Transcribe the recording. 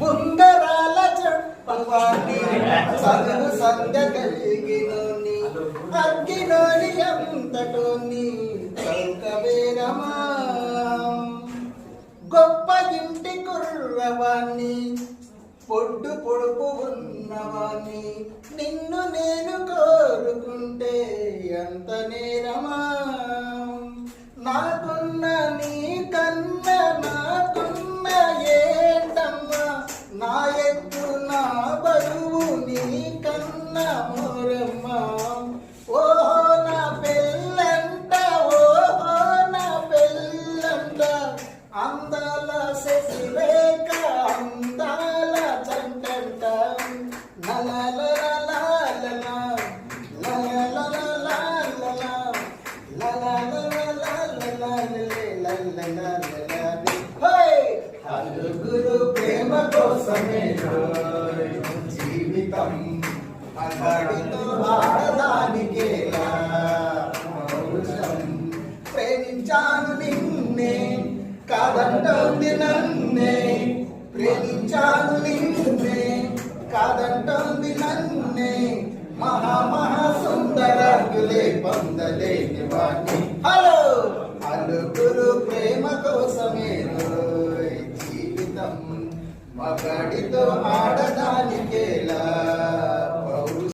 ముందరాల చెప్పవాణి చదువు సంధ్య కలిగినోని అగ్గినోని అంతటోని చౌకవేరమా? గొప్ప ఇంటి కుర్రవాణి పొడ్డు పొడుపు ఉన్నవాణి నిన్ను నేను కోరుకుంటే ఎంత నేర అందాల శశిరేఖ అందాల చంటంట. నలల అలుగురు ప్రేమ కోసమే జీవితం అలడితో ఆడదానికే ప్రేమించాను నిన్నే కాదంటోంది నన్నే ప్రేమించాను నిన్నే. కాదంటోంది నన్నే మహా మహా సుందరాంగులే పొందలేని వాణ్ణి. హలో! అలుగురు ప్రేమ కోసమే జీవితం. మగడితో ఆడదాని